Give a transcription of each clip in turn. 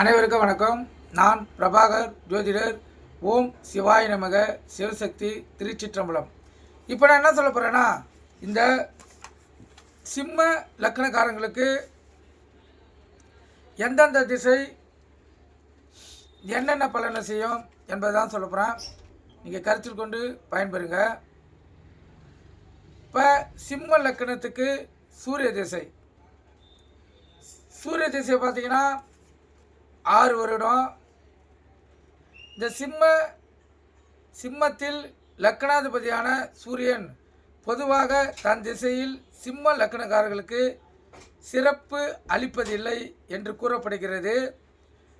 அனைவருக்கும் வணக்கம். நான் பிரபாகர் ஜோதிடர். ஓம் சிவாய நமக. சிவசக்தி திருச்சிற்றம்பலம். இப்போ நான் என்ன சொல்ல போகிறேன்னா இந்த சிம்ம லக்கணக்காரங்களுக்கு எந்தெந்த திசை என்னென்ன பலனை செய்யும் என்பதை தான் சொல்ல போகிறேன் நீங்கள் கருத்தில் கொண்டு பயன்பெறுங்க. இப்போ சிம்ம லக்கணத்துக்கு சூரிய திசை. சூரிய திசை பார்த்தீங்கன்னா ஆறு வருடம். இந்த சிம்ம சிம்மத்தில் லக்கணாதிபதியான சூரியன் பொதுவாக தன் திசையில் சிம்ம லக்னக்காரர்களுக்கு சிறப்பு அளிப்பதில்லை என்று கூறப்படுகிறது.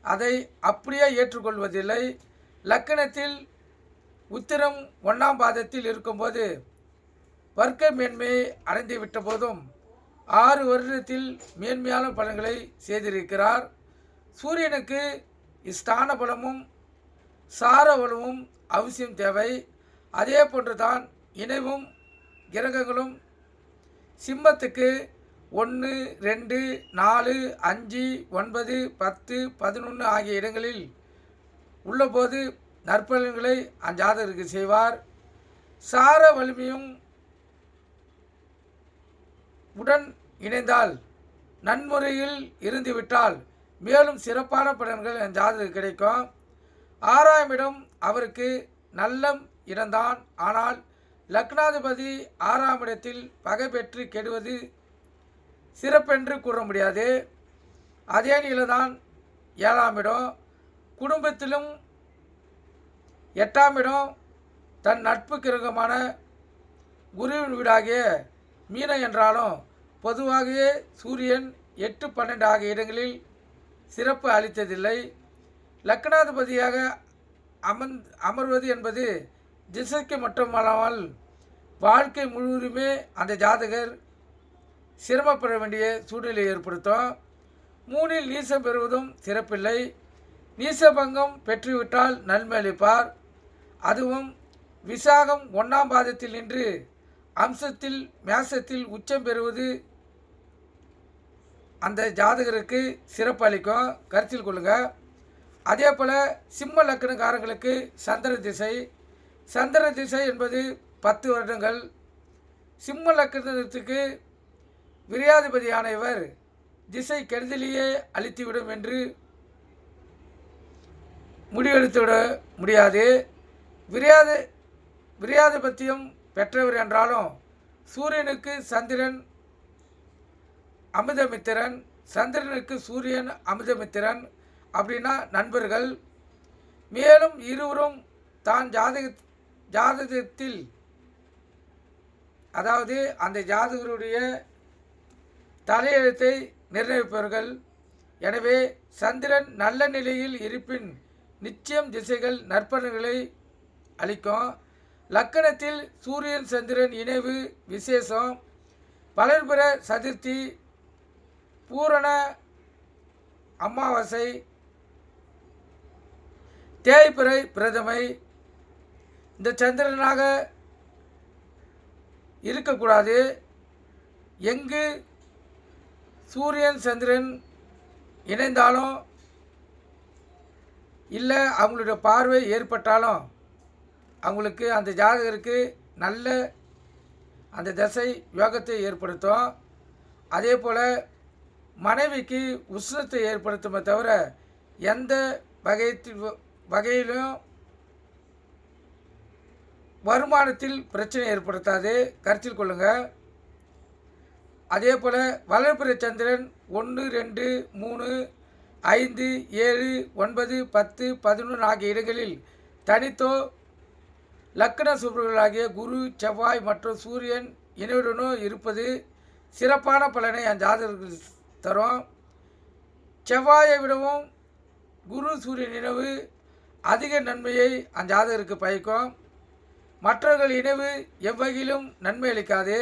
அதை அப்படியே ஏற்றுக்கொள்வதில்லை. லக்கணத்தில் உத்திரம் ஒன்றாம் பாதத்தில் இருக்கும்போது வர்க்க மேன்மையை அடைந்து விட்ட போதும் ஆறு வருடத்தில் மேன்மையான பலன்களை செய்திருக்கிறார். சூரியனுக்கு ஸ்தான பலமும் சார பலமும் அவசியம் தேவை. அதே போன்று தான் இணைவும் கிரகங்களும். சிம்மத்துக்கு ஒன்று ரெண்டு நாலு அஞ்சு ஒன்பது பத்து பதினொன்று ஆகிய இடங்களில் உள்ளபோது நற்பலன்களை அஞ்சாதருக்கு செய்வார். சார வலிமையும் உடன் இணைந்தால் நன்முறையில் இருந்துவிட்டால் மேலும் சிறப்பான பலன்கள் என் ஜாதகம் கிடைக்கும். ஆறாம் இடம் அவருக்கு நல்ல இடம்தான் ஆனால் லக்னாதிபதி ஆறாம் இடத்தில் பகை பெற்று கெடுவது சிறப்பென்று கூற முடியாது. அதே நிலைதான் ஏழாம் இடம் குடும்பத்திலும் எட்டாம் இடம் தன் நட்பு கிரகமான குருவின் வீடாகிய மீனம் என்றாலும் பொதுவாகவே சூரியன் எட்டு பன்னெண்டு ஆகிய இடங்களில் சிறப்பு அளித்ததில்லை. லக்னாதிபதியாக அமர்ந் அமர்வது என்பது திசைக்கு மட்டுமல்லாமல் வாழ்க்கை முழுவதுமே அந்த ஜாதகர் சிரமப்பட வேண்டிய சூழ்நிலை ஏற்படுத்தும். மூணில் நீசம் பெறுவதும் சிறப்பில்லை. நீசபங்கம் பெற்றுவிட்டால் நன்மை அளிப்பார். அதுவும் விசாகம் ஒன்றாம் பாதத்தில் நின்று அம்சத்தில் மேசத்தில் உச்சம் பெறுவது அந்த ஜாதகருக்கு சிறப்பு அளிக்கும் கருத்தில் கொள்ளுங்கள் அதே போல் சிம்ம லக்கணக்காரங்களுக்கு சந்திர திசை. சந்திர திசை என்பது பத்து வருடங்கள். சிம்ம லக்கணத்துக்கு விரியாதிபதியான இவர் திசை கெடுதலையே அழித்துவிடும் என்று முடிவெடுத்துவிட முடியாது. விரியாது விரியாதிபத்தியம் பெற்றவர் என்றாலும் சூரியனுக்கு சந்திரன் அமிர்தமித்திரன் சந்திரனுக்கு சூரியன் அமிர்தமித்திரன் அப்படின்னா நண்பர்கள். மேலும் இருவரும் தான் ஜாதக ஜாதகத்தில் அதாவது அந்த ஜாதகருடைய தலையெழுத்தை நிர்ணயிப்பவர்கள். எனவே சந்திரன் நல்ல நிலையில் இருப்பின் நிச்சயம் திசைகள் நற்பலன்களை அளிக்கும். லக்கணத்தில் சூரியன் சந்திரன் இணைவு விசேஷம். பலர்பிற சதுர்த்தி பூரண அமாவாசை தேய்பிறை பிரதமை. இந்த சந்திரனாக இருக்கக்கூடாது. எங்கு சூரியன் சந்திரன் இணைந்தாலும் இல்லை அவங்களுடைய பார்வை ஏற்பட்டாலும் அவங்களுக்கு அந்த ஜாதகருக்கு நல்ல அந்த தசை யோகத்தை ஏற்படுத்தும். அதே போல் மனைவிக்கு உஷ்ணத்தை ஏற்படுத்துமே தவிர எந்த வகைத்தில் வகையிலும் வருமானத்தில் பிரச்சனை ஏற்படுத்தாது. கருத்தில் கொள்ளுங்கள் அதே போல் வளர்பிற சந்திரன் ஒன்று ரெண்டு மூணு ஐந்து ஏழு ஒன்பது பத்து பதினொன்று ஆகிய இடங்களில் தனித்தோ லக்ன சுபர்களாகிய குரு செவ்வாய் மற்றும் சூரியன் இணையுடனோ இருப்பது சிறப்பான பலனை அந்த ஜாதகர்கள் தரும். செவ்வாயை விடவும் குரு சூரியன் இணைவு அதிக நன்மையை அந்த ஜாதகருக்கு பயக்கும். மற்றவர்கள் இணைவு எவ்வகையிலும் நன்மை அளிக்காது.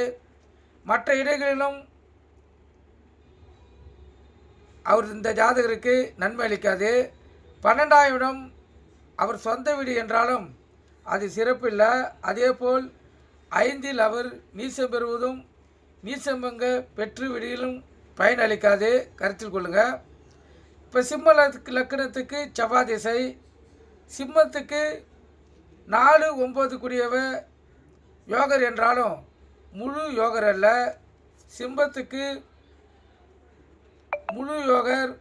மற்ற இடைகளிலும் அவர் இந்த ஜாதகருக்கு நன்மை அளிக்காது. பன்னெண்டாயிரம் இடம் அவர் சொந்த வீடு என்றாலும் அது சிறப்பில்லை அதேபோல் ஐந்தில் அவர் நீசம் பெறுவதும் நீசம்பங்க பெற்று விடியிலும் பயனளிக்காது. கருத்தில் கொள்ளுங்கள் இப்போ சிம்ம லக்- லக்கணத்துக்கு செவ்வாய் திசை. சிம்மத்துக்கு நாலு ஒம்பது கூடியவ யோகர் என்றாலும் முழு யோகர் அல்ல. சிம்மத்துக்கு முழு யோகர்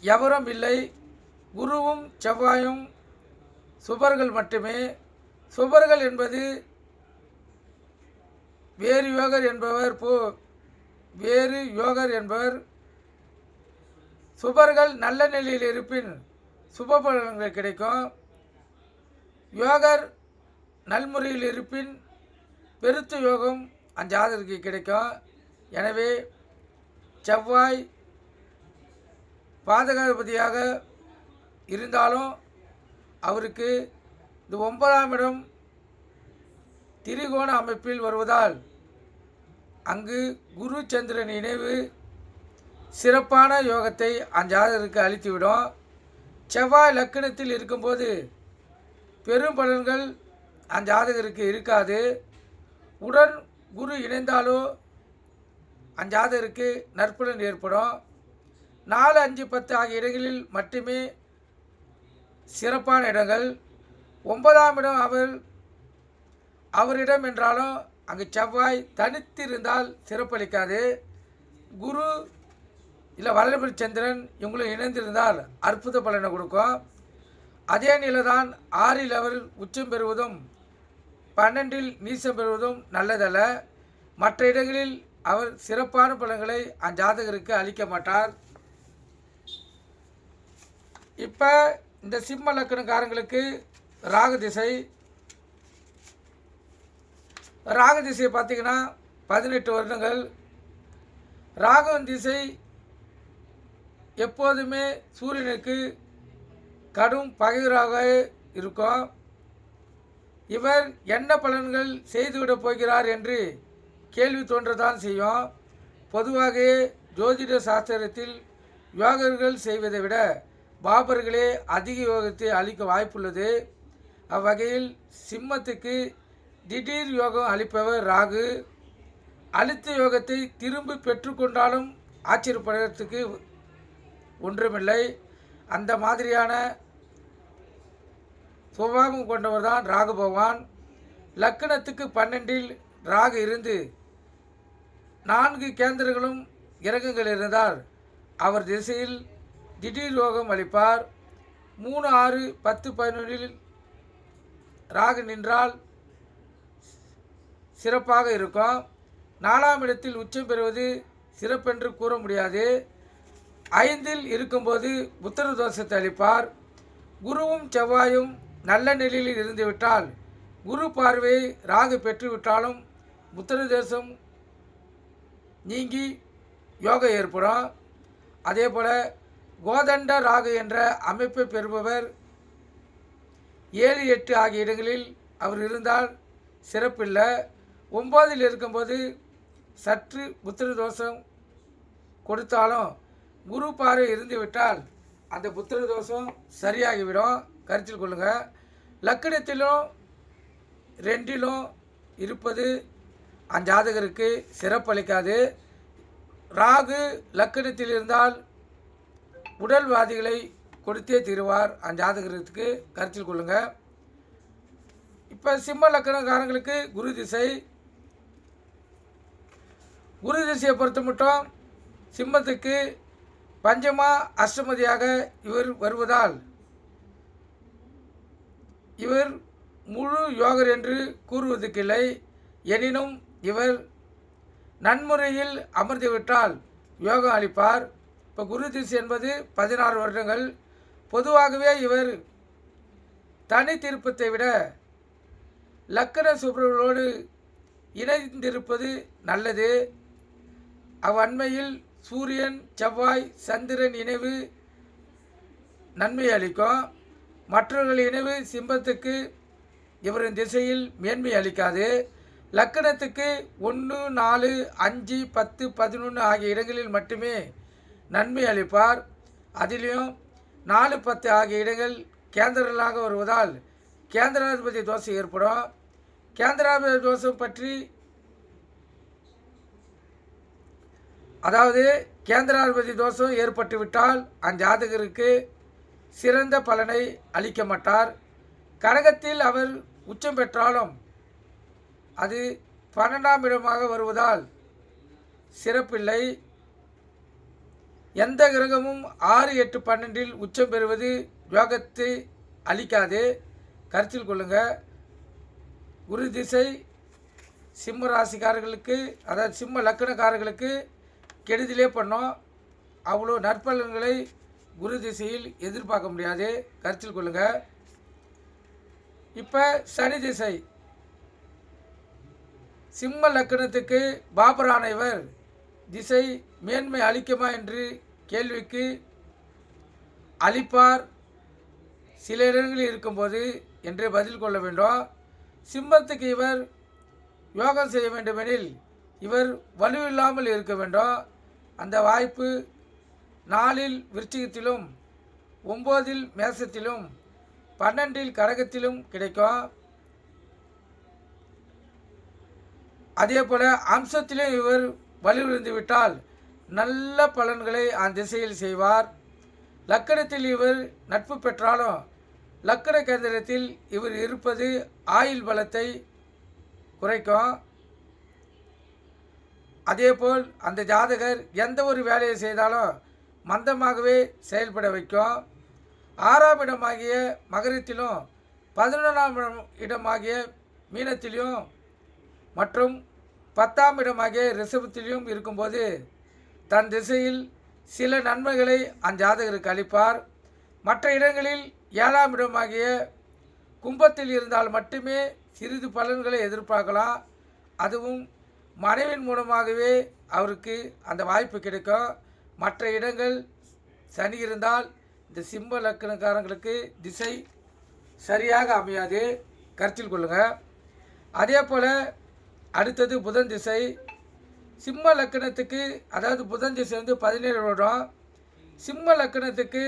எவரும் இல்லை. குருவும் செவ்வாயும் சுபர்கள் மட்டுமே. சுபர்கள் என்பது வேறு யோகர் என்பவர் போ வேறு யோகர் என்பவர் சுபர்கள் நல்ல நிலையில் இருப்பின் சுப பலன்கள் கிடைக்கும். யோகர் நல்முறையில் இருப்பின் பெருத்த யோகம் அஞ்சாதருக்கு கிடைக்கும். எனவே செவ்வாய் பாதகாதிபதியாக இருந்தாலும் அவருக்கு இந்த ஒன்பதாம் இடம் திரிகோண அமைப்பில் வருவதால் அங்கு குரு சந்திரன் இணைவு சிறப்பான யோகத்தை அஞ்சாதருக்கு அளித்துவிடும். செவ்வாய் லக்கணத்தில் இருக்கும்போது பெரும் பலன்கள் அஞ்சாதகருக்கு இருக்காது. உடன் குரு இணைந்தாலோ அஞ்சாதகருக்கு நற்பலன் ஏற்படும். நாலு அஞ்சு பத்து ஆகிய இடங்களில் மட்டுமே சிறப்பான இடங்கள். ஒன்பதாம் இடம் அவர் அவரிடம் என்றாலும் அங்கு செவ்வாய் தனித்திருந்தால் சிறப்பளிக்காது. குரு இல்லை வளர்பிரி சந்திரன் இவங்களும் இணைந்திருந்தால் அற்புத பலனை கொடுக்கும். அதே நிலைதான் ஆறில் அவர் உச்சம் பெறுவதும் பன்னெண்டில் நீசம் பெறுவதும் நல்லதல்ல. மற்ற இடங்களில் அவர் சிறப்பான பலன்களை அஞ்சாதகருக்கு அளிக்க மாட்டார். இப்போ இந்த சிம்ம லக்கணக்காரங்களுக்கு ராகு திசை ராகு திசை பார்த்தீங்கன்னா பதினெட்டு வருடங்கள். ராகவன் திசை எப்போதுமே சூரியனுக்கு கடும் பகைவராக இருக்கும். இவர் என்ன பலன்கள் செய்துவிடப் போகிறார் என்று கேள்வி தோன்றதான் செய்யும். பொதுவாக ஜோதிட சாஸ்திரத்தில் யோகர்கள் செய்வதை விட பாபர்களே அதிக யோகத்தை அளிக்க வாய்ப்புள்ளது. அவ்வகையில் சிம்மத்துக்கு திடீர் யோகம் அளிப்பவர் ராகு. அளித்த யோகத்தை திரும்ப பெற்றுக்கொண்டாலும் ஆச்சரியப்படுறதுக்கு ஒன்றுமில்லை. அந்த மாதிரியான சுபாவம் கொண்டவர் தான் ராகு பகவான். லக்கணத்துக்கு பன்னெண்டில் ராகு இருந்து நான்கு கேந்திரங்களும் கிரகங்கள் இருந்தார். அவர் திசையில் திடீர் யோகம் அளிப்பார். மூணு ஆறு பத்து பதினொன்றில் ராகு நின்றால் சிறப்பாக இருக்கும். நாலாம் இடத்தில் உச்சம் பெறுவது சிறப்பென்று கூற முடியாது. ஐந்தில் இருக்கும்போது புத்திர தோஷத்தை அளிப்பார். குருவும் செவ்வாயும் நல்ல நிலையில் இருந்துவிட்டால் குரு பார்வையை ராகு பெற்றுவிட்டாலும் புத்திர தேசம் நீங்கி யோகம் ஏற்படும். அதே போல் கோதண்ட ராகு என்ற அமைப்பை பெறுபவர் ஏழு எட்டு ஆகிய இடங்களில் அவர் இருந்தால் சிறப்பில்லை. ஒம்போதில் இருக்கும்போது சற்று புத்திர தோஷம் கொடுத்தாலும் குரு பார்வை இருந்துவிட்டால் அந்த புத்திர தோஷம் சரியாகிவிடும். கருத்தில் கொள்ளுங்கள் லக்கணத்திலும் ரெண்டிலும் இருப்பது அஞ்சாதகருக்கு சிறப்பளிக்காது. ராகு லக்கணத்தில் இருந்தால் உடல்வாதிகளை கொடுத்தே தீருவார் அஞ்சாதகருக்கு. கருத்தில் கொள்ளுங்கள் இப்போ சிம்ம லக்கணக்காரங்களுக்கு குரு திசை குரு திசையை பொறுத்த மட்டும் சிம்மத்துக்கு பஞ்சமா அஷ்டமதியாக இவர் வருவதால் இவர் முழு யோகர் என்று கூறுவதற்கில்லை. எனினும் இவர் நன்முறையில் அமர்ந்துவிட்டால் யோகம் அளிப்பார். இப்போ குரு திசை என்பது பதினாறு வருடங்கள். பொதுவாகவே இவர் தனி திருப்பத்தை விட லக்கண சுப்ரவர்களோடு இணைந்திருப்பது நல்லது. அவ்வன்மையில் சூரியன் செவ்வாய் சந்திரன் இணைவு நன்மை அளிக்கும் மற்றவர்கள் இணைவு சிம்பத்துக்கு இவரின் திசையில் மேன்மை அளிக்காது. லக்கணத்துக்கு ஒன்று நாலு அஞ்சு பத்து பதினொன்று ஆகிய இடங்களில் மட்டுமே நன்மை அளிப்பார். அதிலையும் நாலு பத்து ஆகிய இடங்கள் கேந்திரங்களாக வருவதால் கேந்திராதிபதி தோஷம் ஏற்படும். கேந்திராதிபதி தோஷம் பற்றி அதாவது கேந்திராதிபதி தோஷம் ஏற்பட்டுவிட்டால் அஞ்சாதகருக்கு சிறந்த பலனை அளிக்க மாட்டார். கடகத்தில் அவர் உச்சம் பெற்றாலும் அது பன்னெண்டாம் இடமாக வருவதால் சிறப்பில்லை. எந்த கிரகமும் ஆறு எட்டு பன்னெண்டில் உச்சம் பெறுவது யோகத்தை அளிக்காது. கருத்தில் கொள்ளுங்க. குரு திசை சிம்ம ராசிக்காரர்களுக்கு அதாவது சிம்ம லக்கணக்காரர்களுக்கு கெடுதலே பண்ணோம். அவ்வளோ நற்பலன்களை குரு திசையில் எதிர்பார்க்க முடியாது. கருத்தில் கொள்ளுங்கள் இப்போ சனி திசை. சிம்ம லக்கணத்துக்கு பாபரானவர் திசை மேன்மை அளிக்குமா என்று கேள்விக்கு அளிப்பார். சில இடங்களில் இருக்கும்போது என்று பதில் கொள்ள வேண்டும்? சிம்மத்துக்கு இவர் யோகம் செய்ய வேண்டுமெனில் இவர் வலுவில்லாமல் இருக்க வேண்டும்? அந்த வாய்ப்பு நாலில் விருச்சிகத்திலும் ஒம்போதில் மேசத்திலும் பன்னெண்டில் கரகத்திலும் கிடைக்கும்? அதே போல் அம்சத்திலும் இவர் வலுவிழந்து விட்டால் நல்ல பலன்களை அந்த திசையில் செய்வார். லக்கணத்தில் இவர் நட்பு பெற்றாலும் லக்கண கேந்திரத்தில் இவர் இருப்பது ஆயுள் பலத்தை குறைக்கும். அதேபோல் அந்த ஜாதகர் எந்த ஒரு வேலையை செய்தாலும் மந்தமாகவே செயல்பட வைக்கும். ஆறாம் இடமாகிய மகரத்திலும் பதினொன்றாம் இடமாகிய மீனத்திலையும் மற்றும் பத்தாம் இடமாகிய ரிஷபத்திலையும் இருக்கும்போது தன் திசையில் சில நன்மைகளை அஞ்சாதகருக்கு அளிப்பார். மற்ற இடங்களில் ஏழாம் இடமாகிய கும்பத்தில் இருந்தால் மட்டுமே சிறிது பலன்களை எதிர்பார்க்கலாம். அதுவும் மனைவின் மூலமாகவே அவருக்கு அந்த வாய்ப்பு கிடைக்கும். மற்ற இடங்கள் சனி இருந்தால் இந்த சிம்ம லக்கணக்காரங்களுக்கு திசை சரியாக அமையாது. கருத்தில் கொள்ளுங்கள் அதே போல் அடுத்தது புதன் திசை. சிம்ம லக்கணத்துக்கு அதாவது புதன் திசை வந்து பதினேழு வருடம். சிம்ம லக்கணத்துக்கு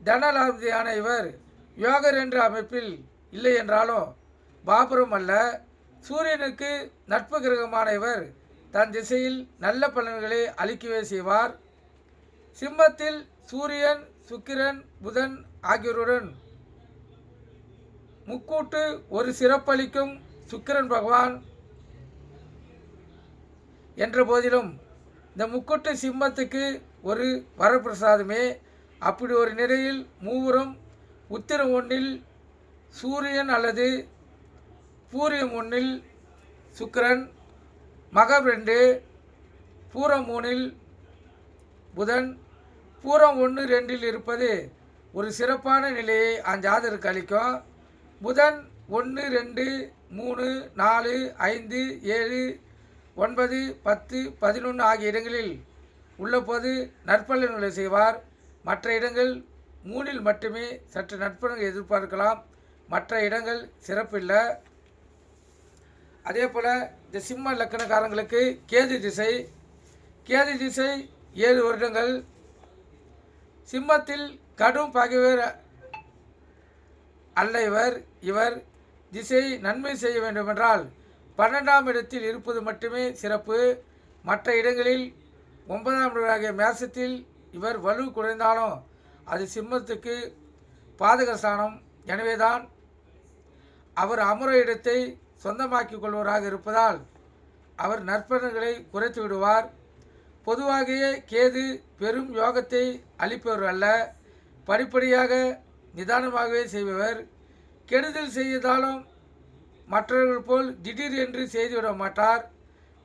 தனலாபதியான இவர் யோகர் என்ற அமைப்பில் இல்லை என்றாலும் பாபுரம் அல்ல. சூரியனுக்கு நட்பு கிரகமான இவர். தன் திசையில் நல்ல பலன்களை அளிக்கவே செய்வார். சிம்மத்தில் சூரியன் சுக்கிரன் புதன் ஆகியோருடன் முக்கூட்டு ஒரு சிறப்பளிக்கும் சுக்கிரன் பகவான் என்ற போதிலும் இந்த முக்கூட்டு சிம்மத்துக்கு ஒரு வரப்பிரசாதமே. அப்படி ஒரு நிலையில் மூவரும் உத்திரம் ஒன்றில் சூரியன் அல்லது பூரியம் ஒன்றில் சுக்கிரன் மகம் ரெண்டு பூரம் மூணில் புதன். பூரம் ஒன்று ரெண்டில் இருப்பது ஒரு சிறப்பான நிலையை அஞ்சாதருக்கு அளிக்கும். புதன் ஒன்று ரெண்டு மூணு நாலு ஐந்து ஏழு ஒன்பது பத்து பதினொன்று ஆகிய இடங்களில் உள்ளபோது நற்பலன்களை செய்வார். மற்ற இடங்கள் மூணில் மட்டுமே சற்று நட்பலன்கள் எதிர்பார்க்கலாம். மற்ற இடங்கள் சிறப்பில்லை. அதே போல் இந்த சிம்ம லக்கணக்காரங்களுக்கு கேது திசை கேது திசை ஏழு வருடங்கள். சிம்மத்தில் கடும் பகைவர் அல்ல இவர். இவர் திசை நன்மை செய்ய வேண்டுமென்றால் பன்னெண்டாம் இடத்தில் இருப்பது மட்டுமே சிறப்பு. மற்ற இடங்களில் ஒன்பதாம் இடமாகிய மேசத்தில் இவர் வலு குறைந்தாலும் அது சிம்மத்துக்கு பாதக ஸ்தானம் எனவேதான் அவர் அமர இடத்தை சொந்தமாக்கிக் கொள்வராக இருப்பதால் அவர் நற்பலன்களை குறைத்து விடுவார். பொதுவாகவே கேது பெரும் யோகத்தை அளிப்பவர் அல்ல. படிப்படியாக நிதானமாகவே செய்பவர். கெடுதல் செய்தாலும் மற்றவர்கள் போல் திடீர் என்று செய்துவிட மாட்டார்.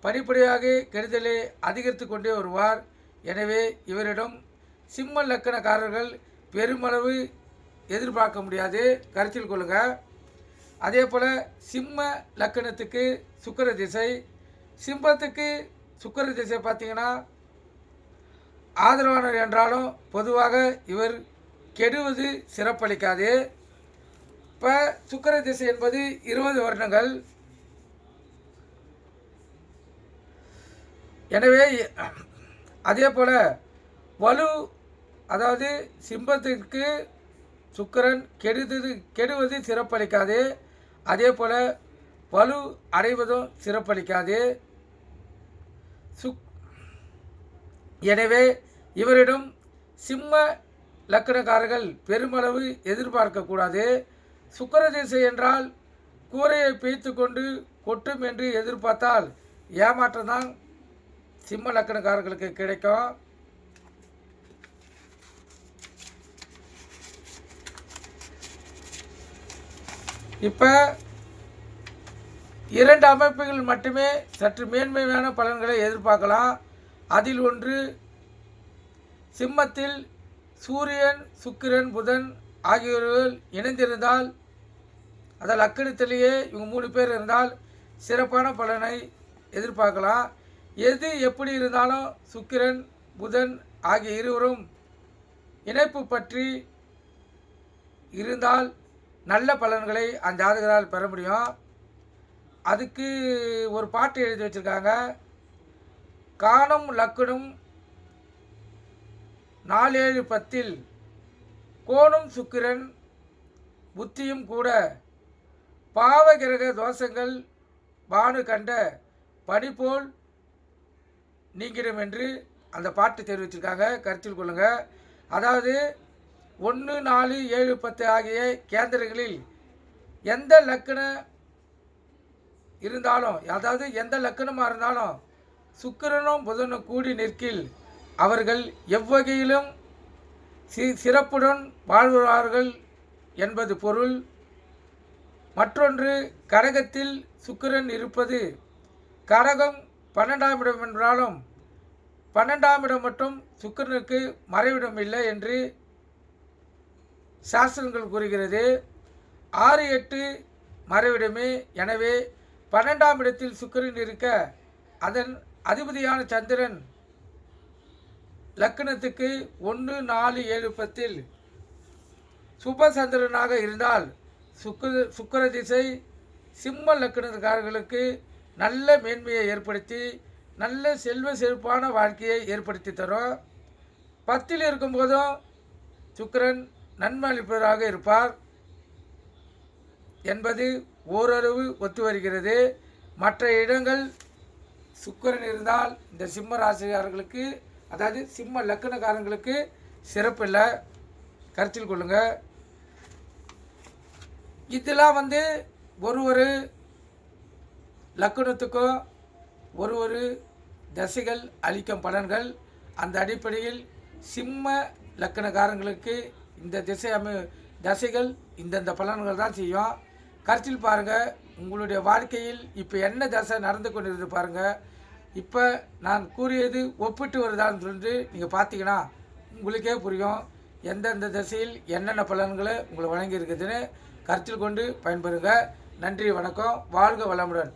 படிப்படியாக கெடுதலை அதிகரித்து கொண்டே வருவார். எனவே இவரிடம் சிம்ம லக்கணக்காரர்கள் பெருமளவு எதிர்பார்க்க முடியாது. கருத்தில் கொள்ளுங்கள் அதே போல் சிம்ம லக்கணத்துக்கு சுக்கர திசை. சிம்மத்துக்கு சுக்கர திசை பார்த்தீங்கன்னா ஆதரவானவர் என்றாலும் பொதுவாக இவர் கெடுவது சிறப்பளிக்காது. இப்போ சுக்கர திசை என்பது இருபது வருடங்கள். எனவே அதே போல் வலு அதாவது சிம்பத்திற்கு சுக்கரன் கெடுதது கெடுவது சிறப்பளிக்காது. அதே போல் வலு அடைவதும் சிறப்பளிக்காது. சுக் எனவே இவரிடம் சிம்ம லக்கணக்காரர்கள் பெருமளவு எதிர்பார்க்கக்கூடாது சுக்கர திசை என்றால் கூரையை பிய்த்து கொண்டு கொட்டும் என்று எதிர்பார்த்தால் ஏமாற்றம் தான் சிம்ம லக்கணக்காரர்களுக்கு கிடைக்கும். இப்போ இரண்டு அமைப்புகள் மட்டுமே சற்று மேன்மையான பலன்களை எதிர்பார்க்கலாம். அதில் ஒன்று சிம்மத்தில் சூரியன் சுக்கிரன் புதன் ஆகியோர்கள் இணைந்திருந்தால் அதாவது லக்கணத்திலேயே இவங்க மூணு பேர் இருந்தால் சிறப்பான பலனை எதிர்பார்க்கலாம். எது எப்படி இருந்தாலும் சுக்கிரன் புதன் ஆகிய இருவரும் இணைப்பு பற்றி இருந்தால் நல்ல பலன்களை அந்த ஜாதகரால் பெற முடியும். அதுக்கு ஒரு பாட்டு எழுதி வச்சுருக்காங்க. காணும் லக்குனும் நாலேழு பத்தில் கோணும் சுக்கிரன் புத்தியும் கூட பாவகிரக தோஷங்கள் பானு கண்ட படிப்போல் போல் நீங்கிடும் என்று அந்த பாட்டு தெரிவிச்சிருக்காங்க. கருத்தில் கொள்ளுங்கள் அதாவது ஒன்று நாலு ஏழு பத்து ஆகிய கேந்திரங்களில் எந்த லக்கண இருந்தாலும் அதாவது எந்த லக்கணமாக இருந்தாலும் சுக்கிரனும் புதனும் கூடி நிற்கில் அவர்கள் எவ்வகையிலும் சி சிறப்புடன் வாழ்வார்கள் என்பது பொருள். மற்றொன்று கடகத்தில் சுக்கிரன் இருப்பது கடகம் பன்னெண்டாம் இடம் என்றாலும் பன்னெண்டாம் இடம் மட்டும் சுக்கிரனுக்கு மறைவிடம் இல்லை என்று சாஸ்திரங்கள் கூறுகிறது ஆறு எட்டு மறைவிடமே எனவே பன்னெண்டாம் இடத்தில் சுக்கரன் இருக்க அதன் அதிபதியான சந்திரன் லக்னத்துக்கு ஒன்று நாலு ஏழு பத்தில் சுபசந்திரனாக இருந்தால் சுக்கர சுக்கர திசை சிம்ம லக்னக்காரர்களுக்கு நல்ல மேன்மையை ஏற்படுத்தி நல்ல செல்வ செழிப்பான வாழ்க்கையை ஏற்படுத்தி தரும். பத்தில் இருக்கும்போதும் சுக்கரன் நன்மை இருப்பார் என்பது ஓரளவு ஒத்து வருகிறது. மற்ற இடங்கள் சுக்கரன் இருந்தால் இந்த சிம்ம ராசிக்காரர்களுக்கு அதாவது சிம்ம லக்கணக்காரங்களுக்கு சிறப்பில்லை கருத்தில் கொள்ளுங்கள் இதெல்லாம் வந்து ஒரு ஒரு லக்கணத்துக்கும் ஒரு ஒரு தசைகள் அளிக்கும் பலன்கள். அந்த அடிப்படையில் சிம்ம லக்கணக்காரங்களுக்கு இந்த திசை அமை தசைகள் இந்தந்த பலன்கள் தான் செய்யும். கருத்தில் பாருங்கள் உங்களுடைய வாழ்க்கையில் இப்போ என்ன தசை நடந்து கொண்டிருந்து பாருங்கள் இப்போ நான் கூறியது ஒப்பிட்டு வருதான்னு சொல்லிட்டு நீங்கள் பார்த்தீங்கன்னா உங்களுக்கே புரியும். எந்தெந்த திசையில் என்னென்ன பலன்களை உங்களை வழங்கியிருக்குதுன்னு கருத்தில் கொண்டு பயன்பெறுங்க. நன்றி வணக்கம். வாழ்க வளமுடன்.